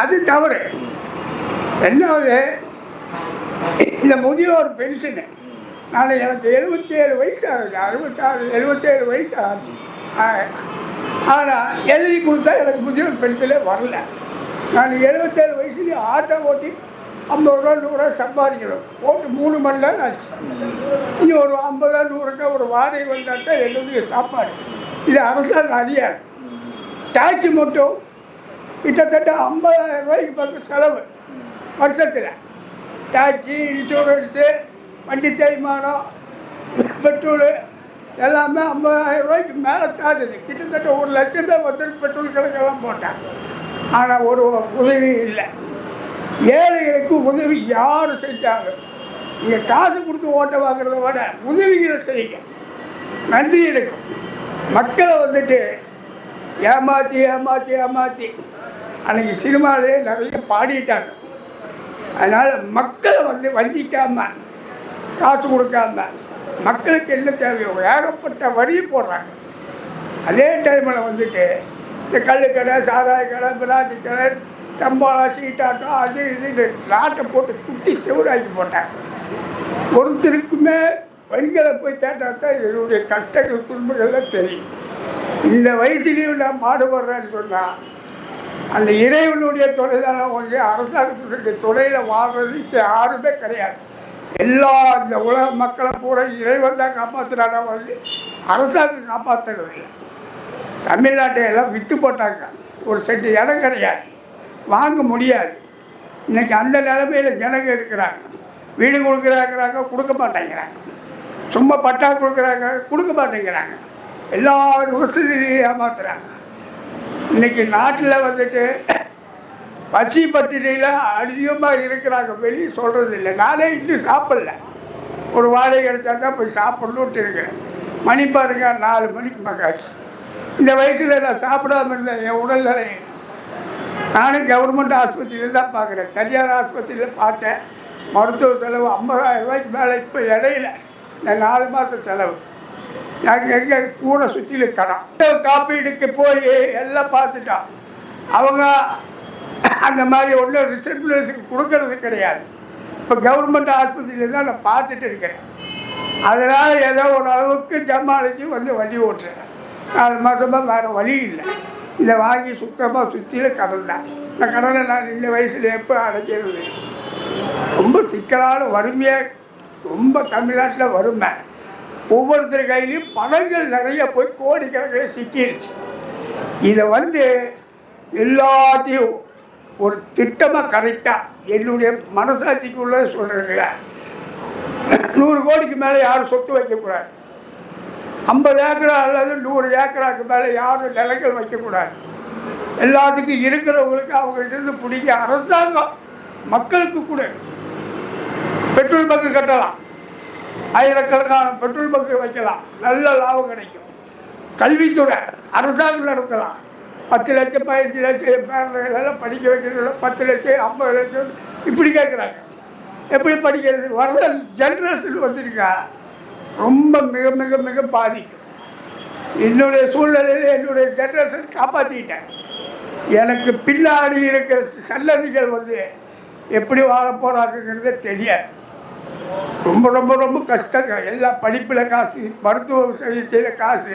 அது தவறு. ரெண்டாவது இந்த முதியோர் பென்ஷனு. நான் எனக்கு எழுபத்தேழு வயசு ஆகுது அறுபத்தாறு எழுபத்தேழு வயசு ஆச்சு ஆனால் எழுதி கொடுத்தா எனக்கு முதியோர் பென்ஷனே வரல. நான் எழுபத்தேழு வயசுலேயே ஆட்டோ ஓட்டி ஐம்பது ரூபா நூறுரூவா சம்பாதிக்கணும். போட்டு மூணு மணி நேரம் ஆச்சு. இனி ஒரு ஐம்பது ரூபா நூறுரூவா ஒரு வாடகை வந்தால் தான் என்னுடைய சாப்பாடு. இது அரசாங்கம் அறியாது டாக்ஸி மட்டும் கிட்டத்தட்ட ஐம்பதாயிரம் ரூபாய்க்கு பக்கம் செலவு வருஷத்தில். டாக்ஸி இன்சூரன்ஸு வண்டி தேய்மானம் பெட்ரோலு எல்லாமே ஐம்பதாயிரம் ரூபாய்க்கு மேலே தாண்டுது. கிட்டத்தட்ட ஒரு லட்சம் ரூபாய் வந்து பெட்ரோல் கணக்கெல்லாம் போட்டேன் ஆனால் ஒரு உதவி இல்லை. ஏழைகளுக்கு உதவி யார் செஞ்சாங்க? நீங்கள் காசு கொடுத்து ஓட்ட வாங்குறத விட உதவிகளை செய்யுங்க. நன்றி இருக்கும் மக்களை வந்துட்டு ஏமாற்றி ஏமாற்றி ஏமாற்றி அன்னைக்கு சினிமாவிலே நிறைய பாடிட்டாங்க. அதனால் மக்களை வந்து வஞ்சிக்காம காசு கொடுக்காம மக்களுக்கு என்ன தேவையோ ஏகப்பட்ட வரி போடுறாங்க. அதே டைமில் வந்துட்டு இந்த கல்லுக்கடை சாராய கடை பிராட்டி கடை தம்பாளா சீட்டாட்டம் அது இது நாட்டை போட்டு குட்டி செவராக்கி போட்டாங்க. ஒருத்தருக்குமே பெண்களை போய் கேட்டால் தான் இதனுடைய கஷ்டங்கள் துன்பங்கள்லாம் தெரியும். இந்த வயசுலேயும் நான் பாடுபடுறேன்னு சொன்னால் அந்த இறைவனுடைய துறை தானே வந்து அரசாங்கத்தினுடைய துறையில் வாழ்றது இப்போ யாருமே கிடையாது. எல்லா இந்த உலக மக்களை பூரா இறைவன் தான் காப்பாற்றுறாங்க வந்து அரசாங்கம் காப்பாற்றுறது இல்லை தமிழ்நாட்டை எல்லாம் விட்டு போட்டாங்க. ஒரு செட்டு இடம் கிடையாது. வாங்க முடியாது. இன்னைக்கு அந்த நிலைமையில் ஜனங்க இருக்கிறாங்க. வீடு கொடுக்குறாங்கிறாங்க கொடுக்க மாட்டேங்கிறாங்க. சும்மா பட்டா கொடுக்குறாங்க கொடுக்க மாட்டேங்கிறாங்க. எல்லா வசதியும் ஏமாத்துறாங்க. இன்னைக்கு நாட்டில் வந்துட்டு பசி பட்டினியில் அதிகமாக இருக்கிறாங்க. வெளியே சொல்கிறது இல்லை. நானே இன்னும் சாப்பிடல. ஒரு வாடகை கிடைச்சா தான் போய் சாப்பிட்ணுன்ட்டு இருக்கிறேன். மணி பாருங்க நாலு மணிக்கு மகாச்சு இந்த வயசில் நான் சாப்பிடாம இருந்தேன். என் உடல்நிலை நானும் கவர்மெண்ட் ஆஸ்பத்திரியில் தான் பார்க்குறேன். தனியார் ஆஸ்பத்திரியில் பார்த்தேன். மருத்துவ செலவு ஐம்பதாயிரம் ரூபாய்க்கு மேலே. இப்போ இடையில இந்த நாலு மாதம் செலவு. நாங்கள் எங்கள் கூட சுற்றிலும் கடன் காப்பீடுக்கு போய் எல்லாம் பார்த்துட்டோம் அவங்க அந்த மாதிரி ஒன்றும் ரிசர்வேஷன் கொடுக்கறது கிடையாது. இப்போ கவர்மெண்ட் ஆஸ்பத்திரியில் தான் நான் பார்த்துட்டு இருக்கிறேன் அதனால் ஏதோ ஒரு அளவுக்கு சமாளித்து வந்து வண்டி ஓட்டுறேன். அது மாதமாக வேறு வழி இல்லை. இதை வாங்கி சுத்தமாக சுற்றிலும் கடன் தான். இந்த கடனை நான் இந்த வயசில் எப்போ அடைக்கிறது? ரொம்ப சிக்கலான வறுமையாக ரொம்ப தமிழ்நாட்டில் வறுமை. ஒவ்வொருத்தர் கையிலையும் பணங்கள் நிறைய போய் கோடிக்கணக்கில் சிக்கிடுச்சு இதை வந்து எல்லாத்தையும் ஒரு திட்டமாக கரெக்டாக என்னுடைய மனசாட்சிக்குள்ளே சொல்கிறேங்கள நூறு கோடிக்கு மேலே யாரும் சொத்து வைக்கக்கூடாது ஐம்பது ஏக்கரா அல்லது நூறு ஏக்கராக்கு மேலே யாரும் நிலங்கள் வைக்கக்கூடாது எல்லாத்துக்கும் இருக்கிறவங்களுக்கு அவங்கள்ட்ட இருந்து பிடிக்க அரசாங்கம் மக்களுக்கு கூட. பெட்ரோல் பங்கு கட்டலாம். ஆயிரக்கணக்கான பெட்ரோல் பங்கு வைக்கலாம். நல்ல லாபம் கிடைக்கும். கல்வித்துறை அரசாங்கம் நடத்தலாம். பத்து லட்சம் பதினஞ்சு லட்சம் எல்லாம் படிக்க வைக்கிறது பத்து லட்சம் ஐம்பது லட்சம். இப்படி கேட்குறாங்க. எப்படி படிக்கிறது? வர்ற ஜென்ரேஷன் வந்துருக்கா. ரொம்ப மிக மிக மிக பாதிக்கும். என்னுடைய சூழ்நிலையில் என்னுடைய ஜென்ரேஷன் காப்பாற்றிக்கிட்டேன் எனக்கு பின்னாடி இருக்கிற சன்னதிகள் வந்து எப்படி வாழ போகிறாங்கிறதே தெரியாது. ரொம்ப ரொம்ப ரொம்ப கஷ்டங்க எல்லா படிப்பில் காசு மருத்துவ சிகிச்சையில் காசு.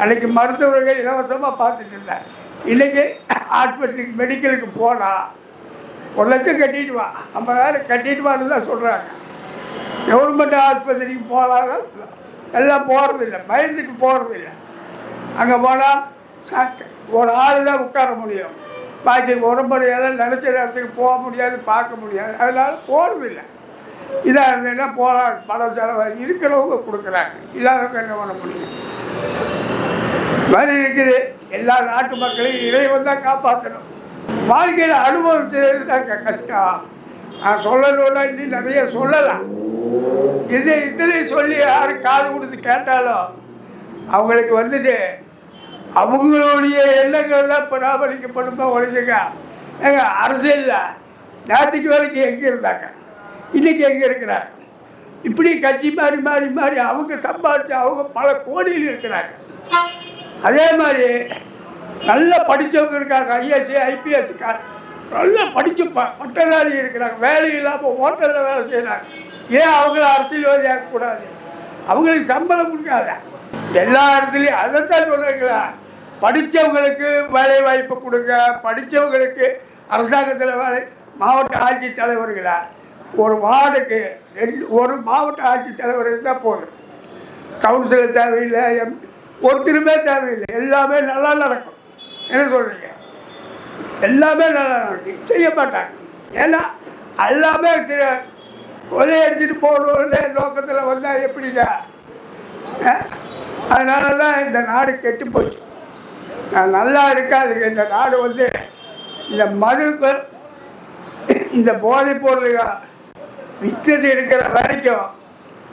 அன்றைக்கி மருத்துவர்கள் இலவசமாக பார்த்துட்டு இருந்தேன் இன்றைக்கி ஹாஸ்பிட்டலுக்கு மெடிக்கலுக்கு போனால் ஒரு லட்சம் கட்டிட்டு வா. ஐம்பதாயிரம் கட்டிட்டு வான்னு தான் சொல்கிறாங்க கவர்மெண்ட் ஆஸ்பத்திரிக்கு போனாலும் எல்லாம் போகிறதில்ல பயந்துட்டு போகிறதில்ல அங்கே போனால் ஒரு ஆள் தான் உட்கார முடியும். பாக்கி உடம்புறையெல்லாம் நினச்ச இடத்துக்கு போக முடியாது பார்க்க முடியாது. அதனால் போகிறதில்ல இதாக இருந்ததுன்னா போகலாம் பணம் செலவு இருக்கிறவங்க கொடுக்குறாங்க. இல்லாதவங்க என்ன பண்ண முடியும்? மாதிரி இருக்குது. எல்லா நாட்டு மக்களையும் இறைவன் தான் காப்பாற்றணும். வாழ்க்கையில் அனுபவிச்சது தாங்க கஷ்டம். நான் சொல்லணும்னா இன்னும் நிறைய சொல்லலாம். இது இத்தனை சொல்லி யாரும் காது கொடுத்து கேட்டாலும் அவங்களுக்கு வந்துட்டு அவங்களுடைய எண்ணங்கள் தான் பராமரிக்கப்படுமா ஒழிஞ்சுங்க. ஏங்க அரசியலில் நேற்றுக்கு வரைக்கும் எங்கே இருந்தாங்க? இன்றைக்கி எங்கே இருக்கிறாங்க இப்படி கட்சி மாறி மாறி மாறி அவங்க சம்பாதிச்சு அவங்க பல கோடியில் இருக்கிறாங்க அதே மாதிரி நல்லா படித்தவங்க இருக்காங்க ஐஎஸ்சி ஐபிஎஸ் நல்லா படிச்சு ப பட்டதாரி இருக்கிறாங்க. வேலை இல்லாமல் ஹோட்டலில் வேலை செய்கிறாங்க ஏன் அவங்கள அரசியல்வாதி ஆக்கக்கூடாது அவங்களுக்கு சம்பளம் கொடுக்காத. எல்லா இடத்துலையும் அதை தான் சொல்கிறீங்களா படித்தவங்களுக்கு வேலை வாய்ப்பு கொடுங்க. படித்தவங்களுக்கு அரசாங்கத்தில் வேலை மாவட்ட ஆட்சி தலைவர்களா? ஒரு வார்டுக்கு ரெண்டு ஒரு மாவட்ட ஆட்சித்தலைவர் இருந்தால் போதும். கவுன்சிலர் தேவையில்லை எம் ஒருத்தருமே தேவையில்லை. எல்லாமே நல்லா நடக்கும். என்ன சொல்கிறீங்க எல்லாமே நல்லா நடக்கும். செய்ய மாட்டாங்க. ஏன்னா எல்லாமே கொலையடிச்சிட்டு போகணுன்ற நோக்கத்தில் வந்தால் எப்படிங்க? அதனால தான் இந்த நாடு கெட்டு போச்சு. நான் நல்லா இருக்காதுங்க. இந்த நாடு வந்து இந்த மதுக்கு இந்த போதைப் பொருள்கள் வித்துட்டு இருக்கிற வரைக்கும்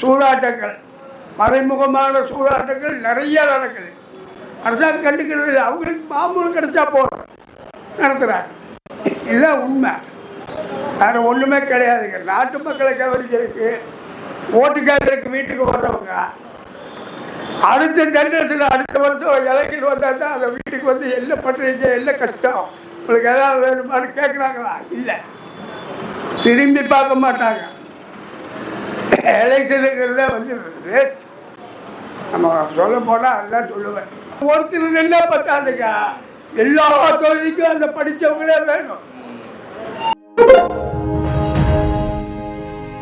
சூதாட்டங்கள் மறைமுகமான சூதாட்டங்கள் நிறைய நடக்குது. அரசாங்கம் கண்டுக்கிறது இல்லை. அவங்களுக்கு மாமூல் கிடைச்சா போதும். நடத்துகிறாங்க இதுதான் உண்மை. வேறு ஒன்றுமே கிடையாதுங்க நாட்டு மக்களை கவனிக்கிறதுக்கு ஓட்டுக்காரருக்கு வீட்டுக்கு வர்றவங்க அடுத்த ஜென்ரேஷன் அடுத்த வருஷம் எலெக்ஷன் வந்தால் தான் அந்த வீட்டுக்கு வந்து என்ன பண்ணுறீங்க என்ன கஷ்டம்? உங்களுக்கு ஏதாவது வேணுமான்னு கேட்குறாங்களா இல்லை. திரும்பி பார்க்க மாட்டாங்க. எலெக்ஷனுங்கிறத வந்து வேஸ்ட் நம்ம சொல்ல போனால் அதுதான் சொல்லுவேன். ஒருத்தர் நின்னா பத்தாதுங்க எல்லா தொழிலுக்கும் அந்த படித்தவங்களே வேணும்.